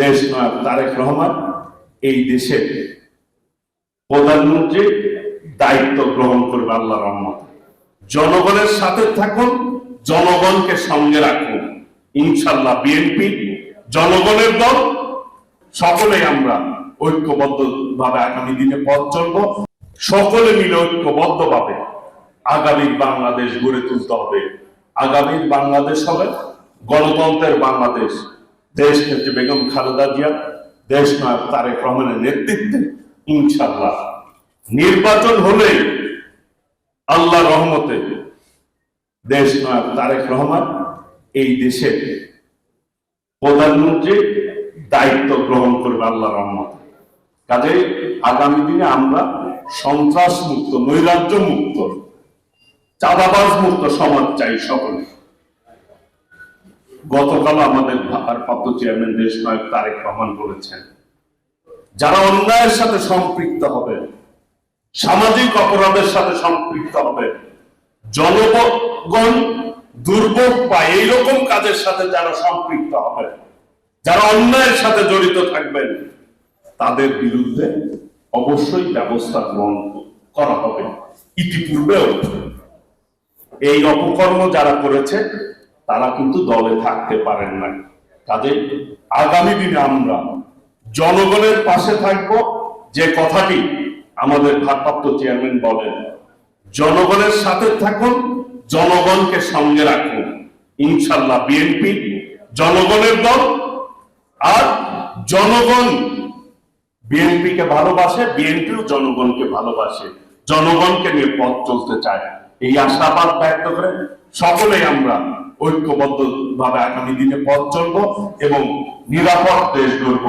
দেশ নায়ক তারেক রহমান, এই দেশের প্রধানমন্ত্রী দায়িত্ব গ্রহণ করবে আল্লাহ রহমত। জনগণের সাথে থাকুন, জনগণকে সঙ্গে রাখুন। ইনশাল্লাহ বিএনপি, জনগণের দল, সকলেই আমরা ঐক্যবদ্ধ ভাবে আগামী দিনে পথ চলবো। সকলে মিলে ঐক্যবদ্ধ ভাবে আগামী বাংলাদেশ গড়ে তুলতে হবে। আগামী বাংলাদেশ হবে গণতন্ত্রের বাংলাদেশ। দেশ নেত্রী বেগম খালেদা জিয়া দেশ নায়ক তারেক রহমানের নেতৃত্বে ইনশাল্লাহ নির্বাচন হলেই আল্লাহ রহমতে দেশ নায়ক তারেক রহমান এই দেশের প্রধানমন্ত্রী দায়িত্ব গ্রহণ করবে আল্লাহ রহমত। কাজে আগামী দিনে আমরা সন্ত্রাস মুক্ত, নৈরাজ্য মুক্ত, চাঁদাবাজ মুক্ত সমাজ চাই সকলে গতকাল আমাদের ভারপ্রাপ্ত চেয়ারম্যান দেশ নায়ক তারেক রহমান বলেছেন, যারা অন্যায়ের সাথে সম্পৃক্ত হবে, সামাজিক অপরাধের সাথে সম্পৃক্ত হবে, জনগণ দুর্ভোগ পায়, এইরকম কাজের সাথে যারা সম্পৃক্ত হবে, যারা অন্যায়ের সাথে জড়িত থাকবেন, তাদের বিরুদ্ধে অবশ্যই ব্যবস্থা গ্রহণ করা হবে। ইতিপূর্বেও এই অপকর্ম যারা করেছে তারা কিন্তু দলে থাকতে পারেন না কাজে আগামী দিনে আমরা জনগণের পাশে থাকব। যে কথাটি আমাদের ভারপ্রাপ্ত চেয়ারম্যান বলেন, জনগণের সাথে থাকুন, জনগণকে সঙ্গে রাখুন। ইনশাল্লাহ বিএনপি জনগণের দল, আর জনগণ বিএনপিকে ভালোবাসে, বিএনপিও জনগণকে ভালোবাসে। জনগণকে নিয়ে পথ চলতে চায়। এই আশাবাদ ব্যক্ত করে সকলেই আমরা ঐক্যবদ্ধ ভাবে আগামী দিনে পথ চলবো এবং নিরাপদ দেশ গড়ব।